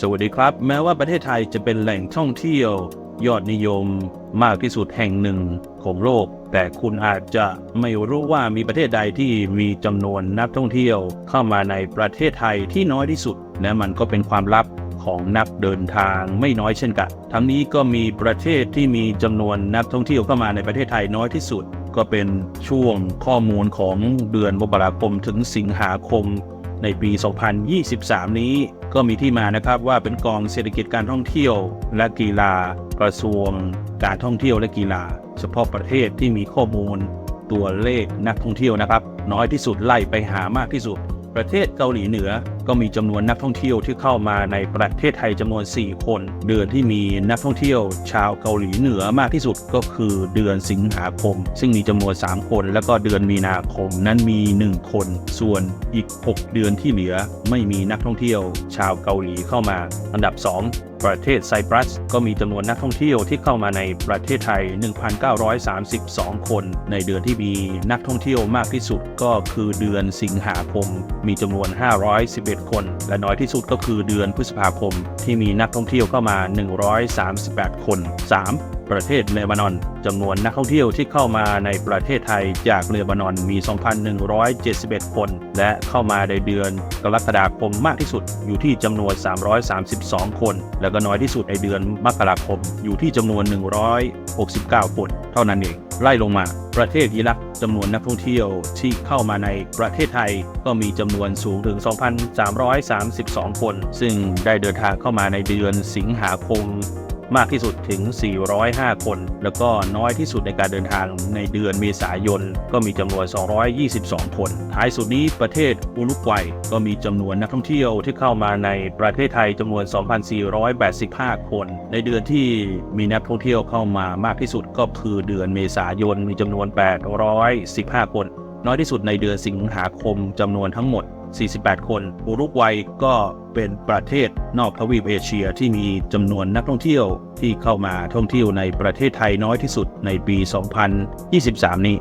สวัสดีครับ แม้ว่าประเทศไทยจะเป็นแหล่งท่องเที่ยว ยอดนิยมมากที่สุดแห่งหนึ่งของโลก แต่คุณอาจจะไม่รู้ว่ามีประเทศใดที่มีจำนวนนักท่องเที่ยว เข้ามาในประเทศไทยที่น้อยที่สุด และมันก็เป็นความลับของนักเดินทางไม่น้อยเช่นกัน ทั้งนี้ก็มีประเทศที่มีจำนวนนักท่องเที่ยวเข้ามาในประเทศไทยน้อยที่สุด ก็เป็นช่วงข้อมูลของเดือนมกราคมถึงสิงหาคมในปี 2023 นี้ ก็มีที่มานะครับว่าเป็นกองเศรษฐกิจการท่องเที่ยว และกีฬา กระทรวง การท่องเที่ยวและกีฬา เฉพาะประเทศที่มีข้อมูล ตัวเลขนักท่องเที่ยวนะครับ น้อยที่สุดไล่ไปหามากที่สุด ประเทศเกาหลีเหนือก็มีจำนวนนักท่องเที่ยวที่เข้ามาในประเทศไทยจำนวน 4 คน เดือนที่มีนักท่องเที่ยว ชาวเกาหลีเหนือมากที่สุดก็คือเดือนสิงหาคม ซึ่งมีจำนวน 3 คน แล้วก็เดือนมีนาคมนั้นมี 1 คน ส่วนอีก 6 เดือนที่เหลือไม่มีนักท่องเที่ยว ชาวเกาหลีเข้ามา อันดับ 2 ประเทศไซปรัส ก็มีจำนวนนักท่องเที่ยวที่เข้ามาในประเทศไทย 1,932 คน ในเดือนที่มีนักท่องเที่ยวมากที่สุดก็คือเดือนสิงหาคม มีจำนวน 511 คน และน้อยที่สุดก็คือเดือนพฤษภาคม ที่มีนักท่องเที่ยวเข้ามา 138 คน 3. ประเทศเลบานอนจำนวนนักท่องเที่ยวที่เข้ามาในประเทศไทยจากเลบานอนมี 2,171 คน และเข้ามาในเดือนกรกฎาคมมากที่สุดอยู่ที่จำนวน 332 คน แล้วก็น้อยที่สุดในเดือนมกราคมอยู่ที่จำนวน 169 คน เท่านั้นเองไล่ลงมา ประเทศอิรักจำนวนนักท่องเที่ยวที่เข้ามาในประเทศไทยก็มีจำนวนสูงถึง 2,332 คน ซึ่งได้เดินทางเข้ามาในเดือนสิงหาคม มากที่สุดถึง 405 คน แล้วก็น้อยที่สุดในการเดินทางในเดือนเมษายนก็มีจำนวน 222 คน ท้ายสุดนี้ประเทศอุรุกวัยก็มีจำนวนนักท่องเที่ยวที่เข้ามาในประเทศไทยจำนวน 2,485 คน ในเดือนที่มีนักท่องเที่ยวเข้ามามากที่สุดก็คือเดือนเมษายนมีจำนวน 815 คน น้อยที่สุดในเดือนสิงหาคมจำนวนทั้งหมด 48 คนอุรุกวัยก็เป็นประเทศนอกทวีปเอเชียที่มีจำนวนนักท่องเที่ยวที่เข้ามาท่องเที่ยวในประเทศไทยน้อยที่สุดในปี 2023 นี้